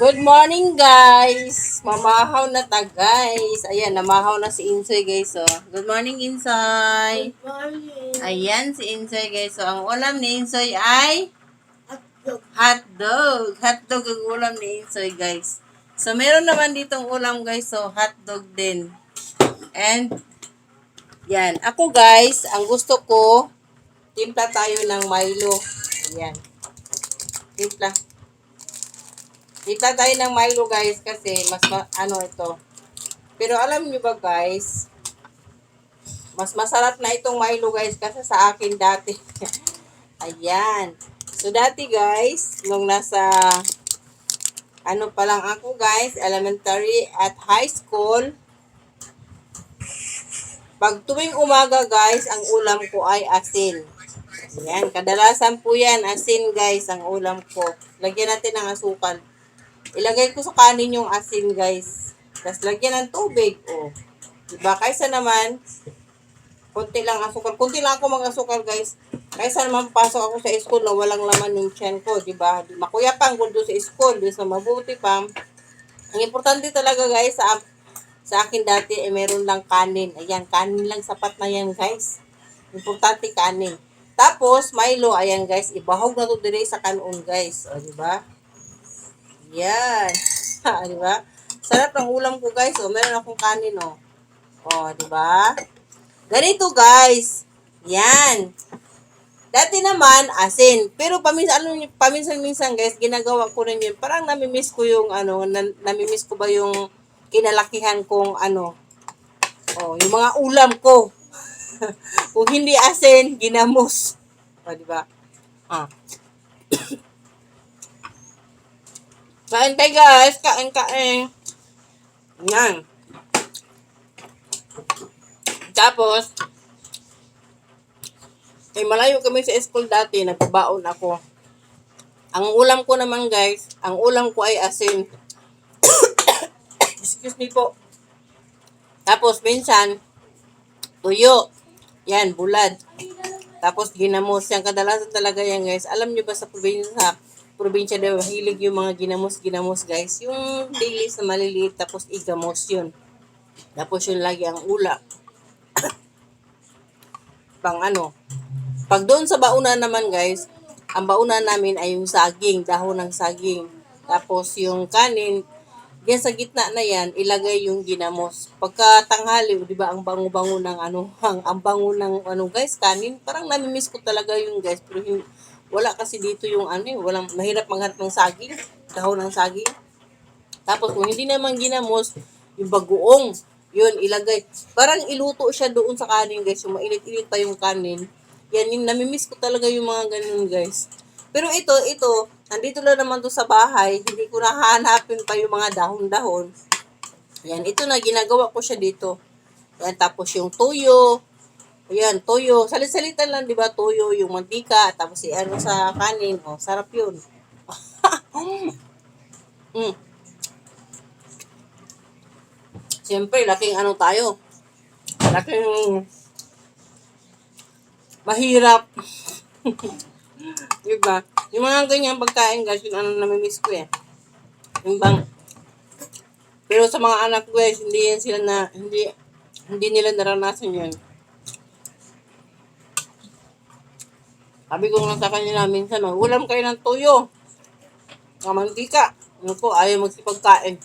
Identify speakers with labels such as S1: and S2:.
S1: Good morning guys! Mamahaw na ta guys. Ayan, namahaw na si Insoy guys. Oh. Good morning Insoy!
S2: Morning.
S1: Ayan si Insoy guys. So, ang ulam ni Insoy ay
S2: Hotdog.
S1: hotdog. Hotdog ang ulam ni Insoy guys. So, meron naman ditong ulam guys. So, hotdog din. And, yan. Ako guys, ang gusto ko, timpla tayo ng Milo. Ayan. Timpla. Timpla tayo ng Milo guys kasi mas ma- ano ito. Pero alam nyo ba guys, mas masarap na itong Milo guys kasi sa akin dati. Ayan. So dati guys, nung nasa ano pa lang ako guys, elementary at high school, pag tuwing umaga guys, ang ulam ko ay asin. Yan, kadalasan po yan, asin guys, ang ulam ko. Lagyan natin ng asukal. Ilagay ko sa kanin yung asin guys. Tapos lagyan ng tubig. O, diba? Kaysa naman, konti lang asukal. Konti lang ako mag-asukal guys. Kaysa naman pasok ako sa school na walang laman yung tiyan ko, diba? Di Makuyapang ko doon sa school, di sa mabuti pa. Ang importante talaga guys sa sa akin dati eh meron lang kanin. Ayan, kanin lang sapat na yan guys. Importante kanin. Tapos Milo, ayan guys, ibahog na to dire sa kanon guys. O, di ba? Yan. Ha, di ba? Sarap ng ulam ko guys. O, meron akong kanin o. O, di ba? Ganito guys. Yan. Dati naman, asin. Pero paminsan, ano, paminsan-minsan guys, ginagawa ko rin yun. Parang namimiss ko yung, ano, na, namimiss ko ba yung kinalakihan kong, ano, oh, yung mga ulam ko. Kung hindi asin, ginamos. O, di ba? Ah. Kain tayo guys. Kain, kain. Yan. Tapos, eh, malayo kami sa school dati, nagbabaon ako. Ang ulam ko naman guys, ang ulam ko ay asin. Excuse me po. Tapos minsan, tuyo. Yan, bulad. Tapos ginamos. Yan, kadalasan talaga yan guys. Alam nyo ba sa probinsya, probinsya daw, hilig yung mga ginamos-ginamos guys. Yung dailies na maliliit, tapos igamos yun. Tapos yun lagi ang ula. Pang ano, pag doon sa bauna naman guys, ang bauna namin ay yung saging, dahon ng saging. Tapos yung kanin, yan sa gitna na yan, ilagay yung ginamos. Pagka tanghali, di ba, ang bango-bango ng ano, ang, ang bango ng ano guys, kanin, parang namimiss ko talaga yung guys, pero hin- wala kasi dito yung ano, eh, walang, mahirap maghanap ng saging, dahon ng saging. Tapos kung hindi naman ginamos, yung bagoong, yun, ilagay. Parang iluto siya doon sa kanin, guys. Yung mainit-init pa yung kanin. Yan, yung namimiss ko talaga yung mga ganun, guys. Pero ito, ito, nandito lang naman to sa bahay. Hindi ko nahanapin pa yung mga dahon-dahon. Yan, ito na, ginagawa ko siya dito. Yan, tapos yung tuyo. Ayan, tuyo. Salit-salitan lang, di ba? Tuyo, yung mantika. Tapos i ano sa kanin. Oh, sarap yun. mm. Siyempre, laking ano tayo. Laking mahirap. diba? Yung mga ganyan pagkain guys, yung ano namimiss ko eh. Yung bang, pero sa mga anak ko guys, hindi yan sila na, hindi, hindi nila naranasan yun. Sabi ko nga sa kanila minsan, oh, ulam kayo ng tuyo. Ng mantika. Ano po, ayaw magsipagkain.